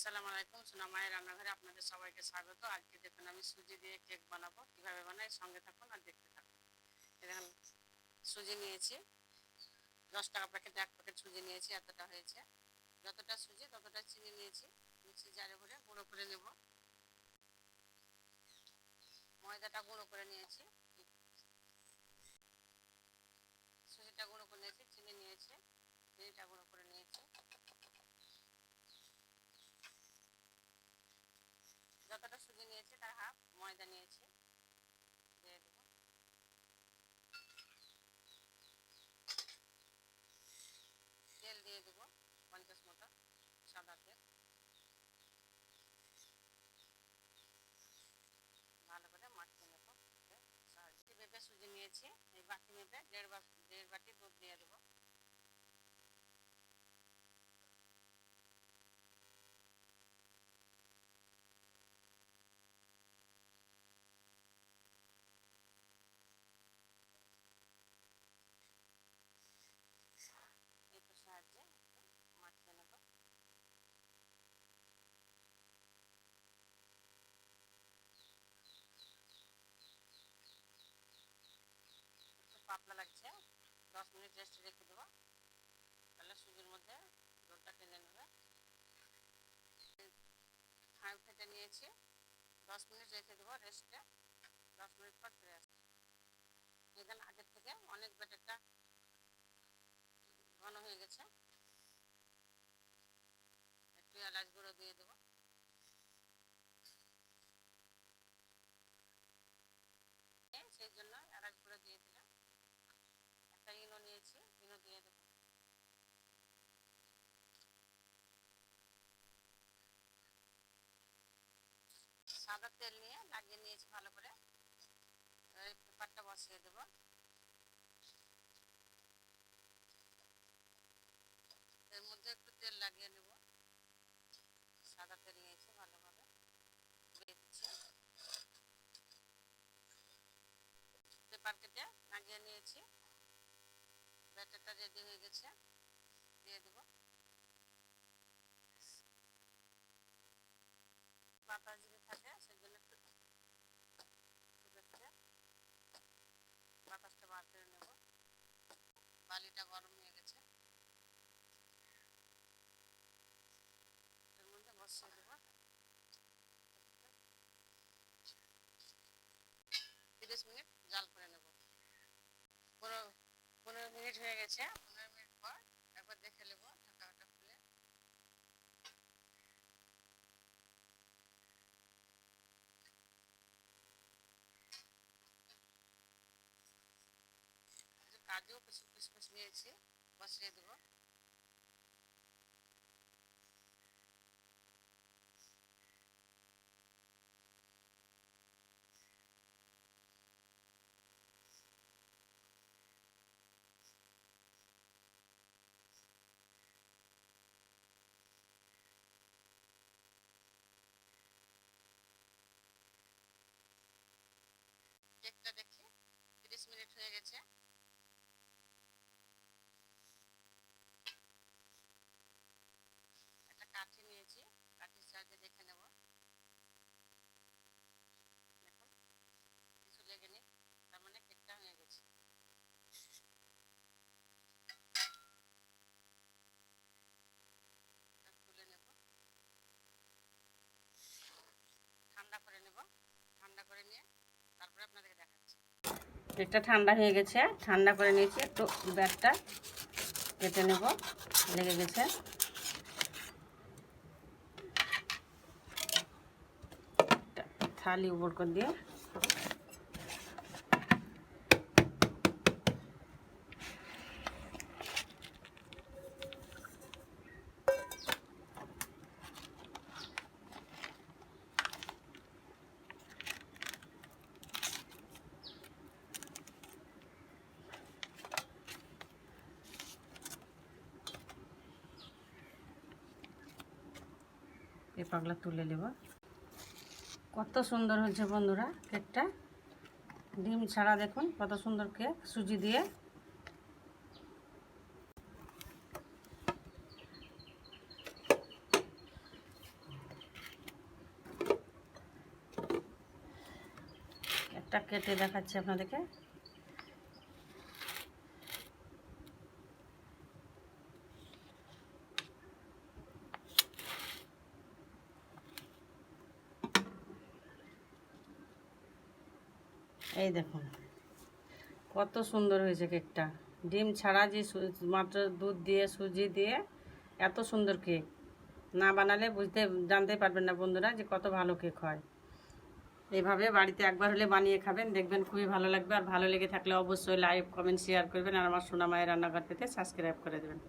আসসালামু আলাইকুম। সোনা মায়ের রান্নাঘরে আপনাদের সবাইকে স্বাগত। আজকে দেখুন আমি সুজি দিয়ে কেক বানাবো। কীভাবে বানাই, সঙ্গে থাকুন আর দেখতে থাকুন। দেখুন, সুজি নিয়েছি। দশ টাকা প্যাকেট, এক প্যাকেট সুজি নিয়েছি, এতটা হয়েছে। যতটা সুজি, ততটা চিনি নিয়েছি। মিক্সি জারে ভরে গুঁড়ো করে নেব। ময়দাটা গুঁড়ো করে নিয়েছি। সুজিটা গুঁড়ো করে নিয়েছি, চিনি নিয়েছি, চিনিটা গুঁড়ো করে নিয়েছি যতটা সুজি নিয়েছি তার হাফ ময়দা নিয়েছি। দিয়ে তেল দিয়ে দেবো, পঞ্চাশ মতো সাদা তেল। ভালো করে মাখিয়ে নেব। সাহায্যে সুজি নিয়েছি, এই বাটি মেপে দেড় দেড় বাটি দুধ দিয়ে দেবো একটু সাহায্যে একটু মাখিয়ে নেব একটু পাতলা লাগছে, দশ মিনিট রেস্টে রেখে দেবো। তাহলে সুজির মধ্যে দুধটা টেনে নেবে। হাঁড়ি ফেটে নিয়েছি। দশ মিনিট রেখে দেবো রেস্টে দশ মিনিট পর ফিরে আসছি এখানে আগের থেকে অনেক ব্যাটারটা ঘন হয়ে গেছে। একটু এলাচ গুঁড়ো দিয়ে দেবো সেই জন্য এলাচ গুঁড়ো দিয়ে দিলাম একটা ইনো নিয়েছি ইনো দিয়ে দেবো সাদা তেল নিয়ে লাগিয়ে নিয়েছি ভালো করে। পেপারটা বসিয়ে দেবো। এর মধ্যে একটু তেল লাগিয়ে নেব। সাদা তেল নিয়েছি ভালোভাবে। দিচ্ছি। পেপার কেটে লাগিয়ে নিয়েছি। ব্যাটারটা রেডি হয়ে গেছে। দিয়ে দেব। বাতাস যদি থাকে সেজন্য একটু রেখে বাতাসটা বার করে নেব। বালিটা গরম হয়ে গেছে। এর মধ্যে বসিয়ে দেবো। তিরিশ মিনিট জাল করে নেব। পনেরো পনেরো মিনিট হয়ে গেছে। পনেরো মিনিট পর একবার দেখে নেব ঢাকাটা খুলে কিছু কাজু কিশমিশ নিয়েছি বসিয়ে দেবো কেকটা দেখি তিরিশ মিনিট হয়ে গেছে একটা কাঠি নিয়েছি কাঠির দেখে নেব। দেখুন কিছু লেগে নেই, তার মানে কেকটা হয়ে গেছে। তুলে নেব। ঠান্ডা করে নেব। ঠান্ডা করে নিয়ে তারপরে আপনাদেরকে দেখাচ্ছি। কেকটা ঠান্ডা হয়ে গেছে, ঠান্ডা করে নিয়েছি, একটু ব্যাগটা কেটে নেব, লেগে গেছে। একটা থালি উপর করে দিয়ে এই পাগলা তুলে নেব কত সুন্দর হচ্ছে বন্ধুরা কেকটা। ডিম ছাড়া দেখুন কত সুন্দর কেক, সুজি দিয়ে। একটা কেটে দেখাচ্ছি আপনাদেরকে। এই দেখুন কত সুন্দর হয়েছে কেকটা। ডিম ছাড়া যে মাত্র দুধ দিয়ে, সুজি দিয়ে এত সুন্দর কেক। না বানালে বুঝতে, জানতে পারবেন না বন্ধুরা যে কত ভালো কেক হয়। এইভাবে বাড়িতে একবার হলে বানিয়ে খাবেন, দেখবেন খুবই ভালো লাগবে। আর ভালো লেগে থাকলে অবশ্যই লাইক, কমেন্ট, শেয়ার করবেন। আর আমার সোনামায়ের রান্নাঘর পেতে সাবস্ক্রাইব করে দেবেন।